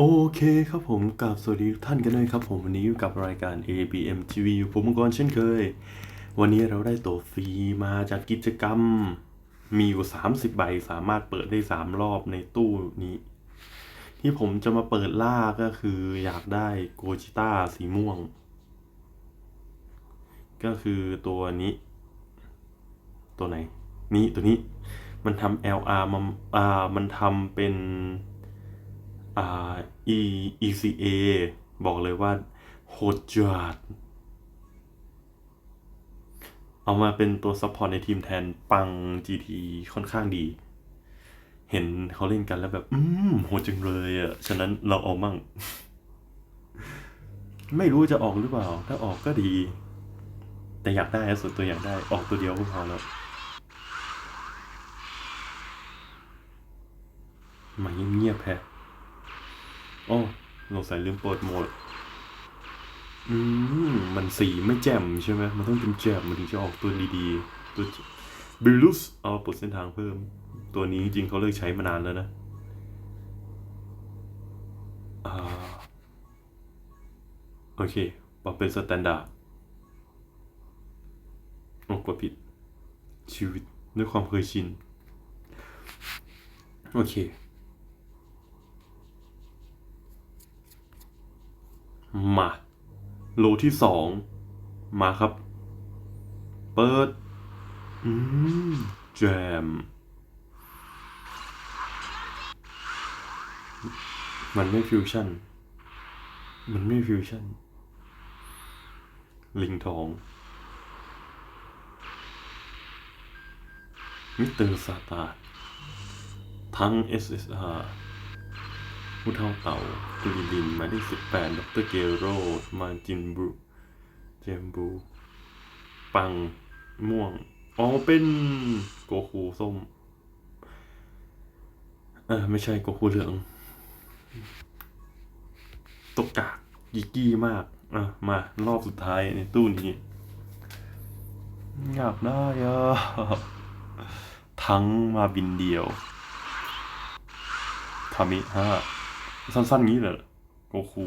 โอเคครับผมกับสวัสดีทุกท่านกันด้วยครับผมวันนี้อยู่กับรายการ ABM TV อยู่ผมมังกรเช่นเคย วันนี้เราได้ตัวฟรีมาจากกิจกรรม มีอยู่ 30 ใบสามารถเปิดได้ 3 รอบในตู้นี้ ที่ผมจะมาเปิดล่าก็คืออยากได้โกจิต้าสีม่วง ก็คือตัวนี้ ตัวไหน นี่ตัวนี้มันทำ LR มันอ่ามันทำเป็น อ่า E ECA บอกเลยว่าโหดจัดเอามาเป็นตัวซัพพอร์ตในทีมแทนปัง GT ค่อนข้างดี เห็นเขาเล่นกันแล้วแบบ อืมโหดจังเลยอะ ฉะนั้นเราเอามั่ง ไม่รู้จะออกหรือเปล่า ถ้าออกก็ดี แต่อยากได้ส่วนตัวอยากได้ ออกตัวเดียวก็พอแล้วมาเงียบๆแพ้ โอ้เราใส่ลืมเปิดโหมด อืม มันสีไม่แจ่มใช่ไหม มันต้องเป็นแจ่มมันถึงจะออกตัวดีๆ ตัวบิลุสเอาปลดเส้นทางเพิ่ม ตัวนี้จริงๆเขาเลิกใช้มานานแล้วนะโอเคปรับเป็นสแตนดาร์ดโอ้กดผิด ชีวิตด้วยความเคยชิน โอเค มา โลที่สอง มาครับ เปิด อืม แจม มันไม่ฟิวชั่น มันไม่ฟิวชั่น ลิงทอง มิสเตอร์ซาตาทั้ง SSR ผู้เท่าเต่าตุลิลินหมายเลขสิบแปดดรเกโรมาจินบูเจมบู ปังม่วง อ๋อ เป็นโกคูส้ม เออไม่ใช่โกคูเหลือง ตกกากกิกกี้มาก อะ มารอบสุดท้ายในตู้นี้อยากได้อะทั้งมาบินเดียวคามิห้า สั้นๆงี้เลยเหรอโกคู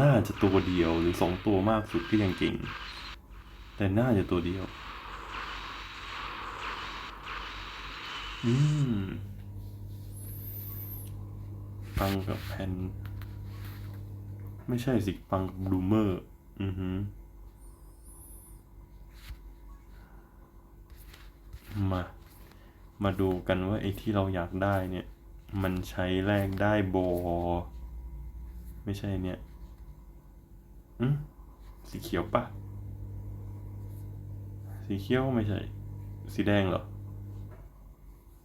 น่าจะตัวเดียวหรือสองตัวมากสุดที่ยังเก่ง แต่น่าจะตัวเดียว อืมปังกับแผ่นไม่ใช่สิปังกับบลูเมอร์ อือหือมา มาดูกันว่าไอ้ที่เราอยากได้เนี่ย มันใช้แลกได้โบ ไม่ใช่เนี่ยอืมสีเขียวปะสีเขียวไม่ใช่ สีแดงเหรอ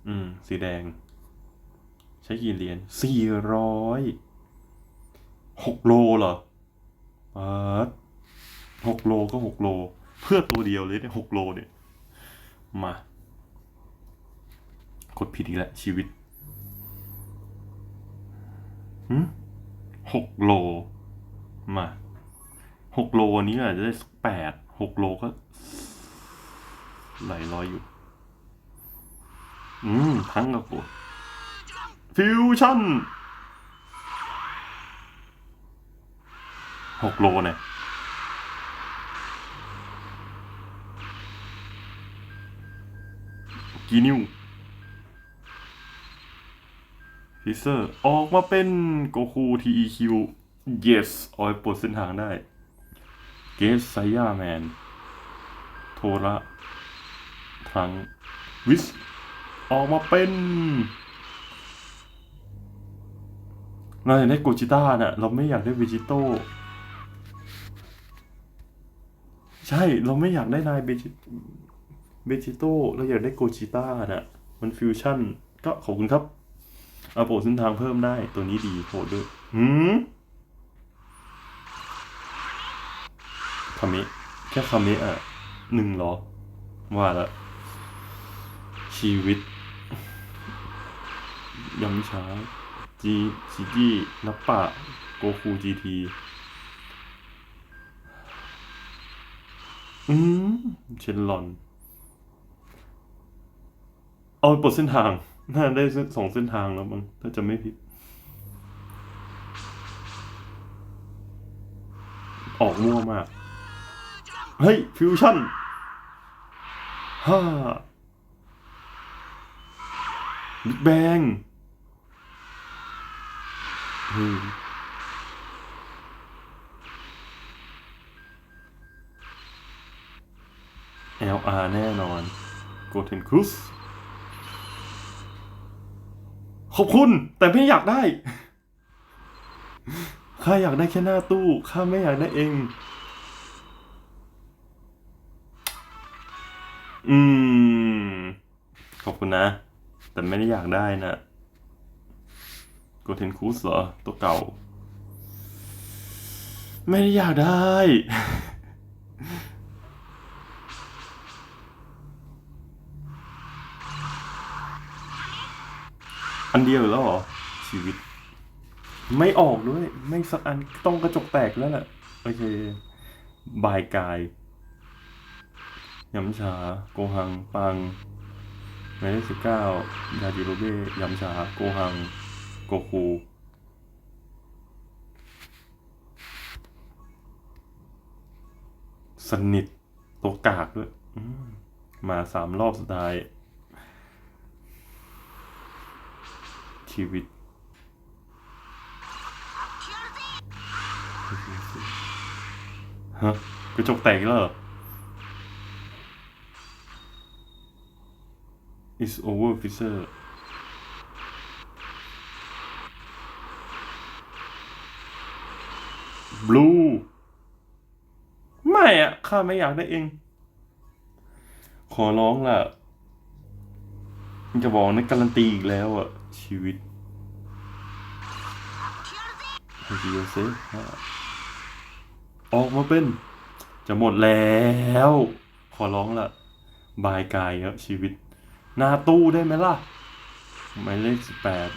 อืม สีแดง ใช้กี่เหรียญสี่ร้อยหกโลเหรอปาดหกโลก็หกโล เพื่อตัวเดียวเลยเนี่ยหกโลเนี่ย มากดผิดอีกแล้วชีวิต หกโล มาหกโลนี้อาจจะได้สักแปดหกโลก็หลายร้อยอยู่ อืม ทั้งกับกูฟิวชั่นหกโลเนี่ยกี่นิ้ว ฟิเซอร์ ออกมาเป็นโกคู TEQ yes ออยปลดเส้นทางได้ เกสไซยาแมน โทระทรังวิส ออกมาเป็นเราอยากได้โกจิต้าน่ะ เราไม่อยากได้เวจิโต้ใช่ เราไม่อยากได้นายเบจิเบจิโต้เราอยากได้โกจิต้าน่ะ มันฟิวชั่น ก็ขอบคุณครับ เอาโปรเส้นทางเพิ่มได้ ตัวนี้ดีโหดด้วยหืมคามิแค่คามิอะหนึ่งเหรอ ว่าละ ชีวิตยำช้าจีจีจี้นับปะโกคูจีทีอืมเชนลอน เอาปลดเส้นทาง น่าได้สองเส้นทางแล้วมั้งถ้าจะไม่ผิด ออกมั่วมาก เฮ้ย ฟิวชั่นฮ่าบิ๊กแบงเอลอาร์แน่นอน โกเทนครุส ขอบคุณแต่ไม่อยากได้ ข้าอยากได้แค่หน้าตู้ ข้าไม่อยากได้เอง อืม ขอบคุณนะ แต่ไม่ได้อยากได้นะโกเทนคูสเหรอ ตัวเก่า ไม่ได้อยากได้ อันเดียวอีกแล้วเหรอ ชีวิต ไม่ออกด้วย ไม่สักอันต้องกระจกแตกแล้วแหละโอเค บายกายยำชา โกหัง ปังหมายเลขสิบเก้ายาจิโรเบ้ยำชา โกหัง โกคูสนิทตัวกากด้วยมมาสามรอบสุดท้าย ชีวิต ฮะกระจกแตกอีกแล้วเหรอ is over officer blue ไม่อะข้าไม่อยากได้เอง ขอร้องล่ะจะบอกนะการันตีอีกแล้วอะ ชีวิตให้ดีเซออกมาเป็น จะหมดแล้ว ขอร้องละบายกายครับชีวิต หน้าตู้ได้ไหมล่ะหมายเลขสิบแปด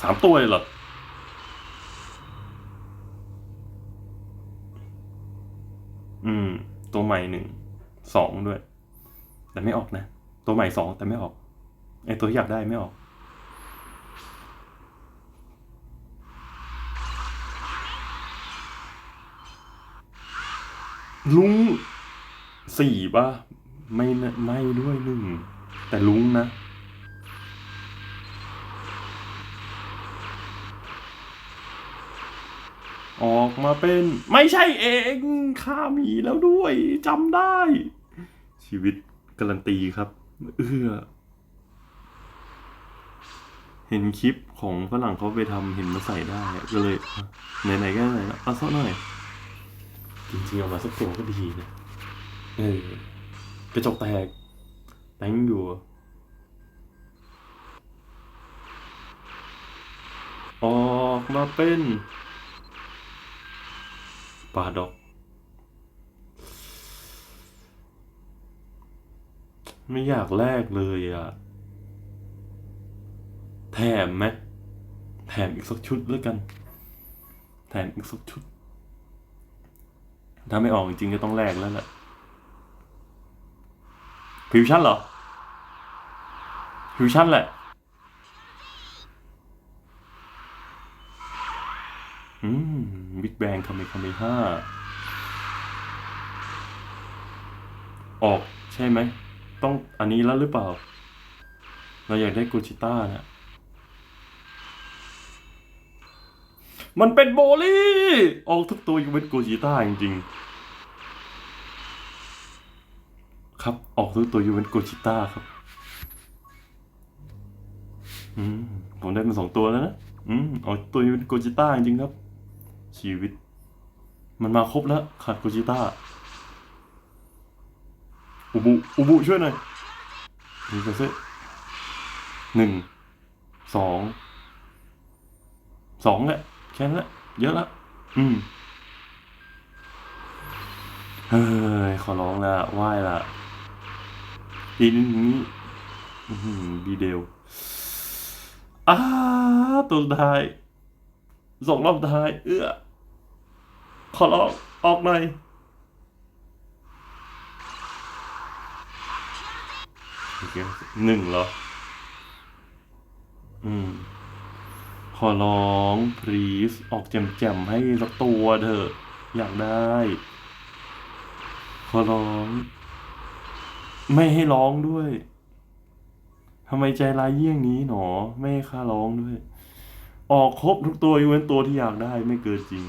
สามตัวเลยเหรออืม ตัวใหม่หนึ่งสองด้วย แต่ไม่ออกนะ ตัวใหม่สองแต่ไม่ออก ไอตัวที่อยากได้ไม่ออก ลุงสี่ป่ะ ไม่ไม่ด้วยหนึ่ง แต่ลุงนะออกมาเป็นไม่ใช่เองข้ามีแล้วด้วยจำได้ ชีวิตการันตีครับ เอื้อ เห็นคลิปของฝรั่งเขาไปทำเห็นมาใส่ได้ก็เลยไหนๆก็ไหนละเอาสักหน่อย จริงๆเอามาสักตัวก็ดีนะเออกระจกแตกแตงอยู่ออกมาเป็นปลาดอก ไม่อยากแลกเลยอะ แถมไหมแถมอีกสักชุดแล้วกัน แถมอีกสักชุด ถ้าไม่ออกจริงก็ต้องแลกแล้วแหละฟิวชั่นเหรอฟิวชั่นแหละอืมบิ๊กแบงคาเมคาเมห้าออกใช่ไหม ต้องอันนี้แล้วหรือเปล่า เราอยากได้กูจิต้านะ มันเป็นโบลี่ ออกทุกตัวยังเป็นกูจิต้าจริงๆ ครับ ออกทุกตัวยู่เป็นกูจิต้าครับ อืม ผมได้มาสองตัวแล้วนะ อืม ออกตัวยู่เป็นกูจิต้าจริงๆครับ ชีวิต มันมาครบแล้ว ขาดกูจิต้า อุบุ อุบุช่วยหน่อยนี่ก็ซิหนึ่ง สอง สองแหละ แค่นั้นแหละเยอะละอืม เฮ้ย ขอร้องละไหว้ละดีนี้อื้อหือดีเดลอ้าตัวสุดท้ายสองรอบสุดท้าย เอื้อ ขอร้องออกหน่อยโอเคหนึ่งเหรอ อืม ขอร้อง please ออกแจมๆให้สักตัวเถอะ อยากได้ ขอร้อง ไม่ให้ร้องด้วยทำไมใจร้ายเยี่ยงนี้หนอ ไม่ให้ข้าร้องด้วย ออกครบทุกตัวยกเว้นตัวที่อยากได้ไม่เกินจริง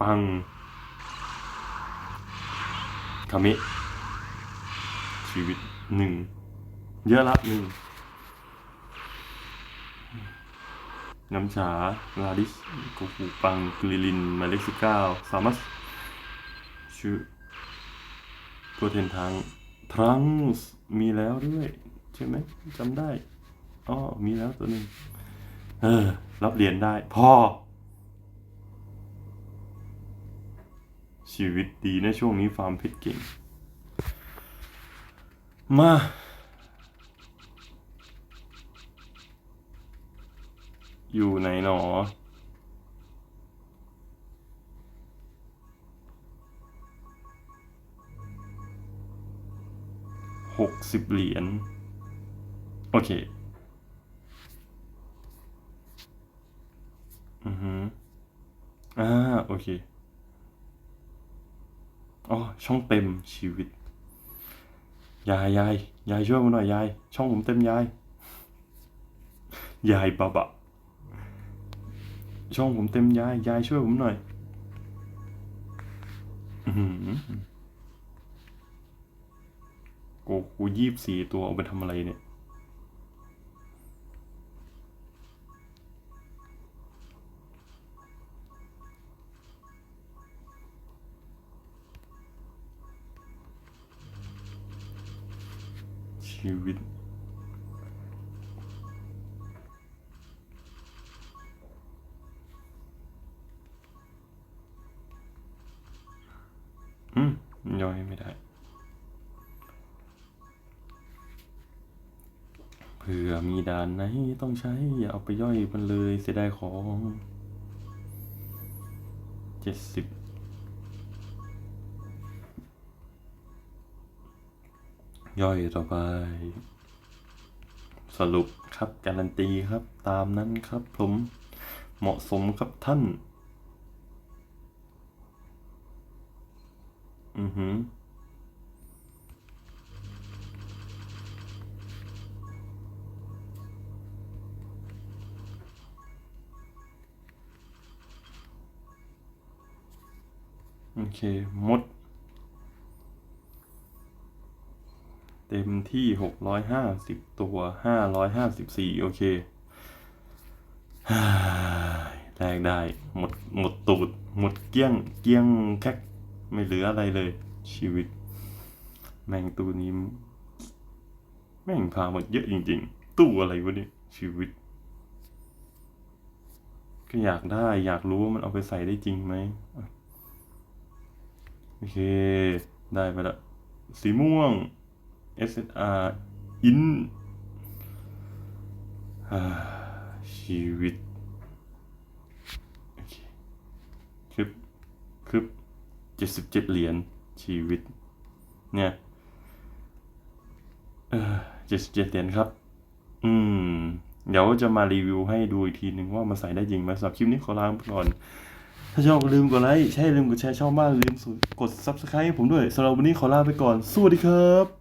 ปังคามิชีวิตหนึ่งเยอะละหนึ่ง น้ำชาลาดิสกูฟูปังกลิลินหมายเลขสิบเก้าสามารถชื่อตัวเทนทางทรังส์มีแล้วด้วย ใช่ไหมจำได้อ๋อมีแล้วตัวหนึ่งเออ รับเหรียญได้พอชีวิตดีในะช่วงนี้ฟาร์มเพชรเก่ง มา อยู่ไหนหนอ หกสิบเหรียญ โอเค อือฮึอ่า โอเค อ๋อ ช่องเต็มชีวิต ยายยายยายช่วยผมหน่อยยาย ช่องผมเต็มยาย ยายบาบะ ช่องผมเต็มยาย ยายช่วยผมหน่อยอือหือกูกูยีบสี่ตัวเอาไปทำอะไรเนี่ย ชีวิต ผื่อมีด่านไหนต้องใช้ อย่าเอาไปย่อยมันเลยเสียดายของเจ็ดสิบย่อยต่อไป สรุปครับการันตีครับตามนั้นครับผมเหมาะสมครับท่าน อือหือ เคหมด เต็มที่หกร้อยห้าสิบตัวห้าร้อยห้าสิบสี่โอเคแลกได้ หมด หมดตูด หมดเกี้ยง เกี้ยงแค่ไม่เหลืออะไรเลย ชีวิต แม่งตู้นี้ แม่งพาหมดเยอะจริง ๆ ตู้อะไรวะเนี่ยชีวิต ก็อยากได้ อยากรู้ว่ามันเอาไปใส่ได้จริงไหม โอเค ได้ไปละ สีม่วง SSR อินชีวิต โอเคครึบครึบเจ็ดสิบเจ็ดเหรียญชีวิต เนี่ยเออเจ็ดสิบเจ็ดเหรียญครับ อืม เดี๋ยวจะมารีวิวให้ดูอีกทีหนึ่งว่ามันใส่ได้จริงไหมสำหรับคลิปนี้ขอลาไปก่อน ถ้าชอบก็ลืมกดไลค์ใช่ลืมกดแชร์ช่องบ้ากลืมกด subscribe ให้ผมด้วยสำหรับวันนี้ขอลาไปก่อน สวัสดีครับ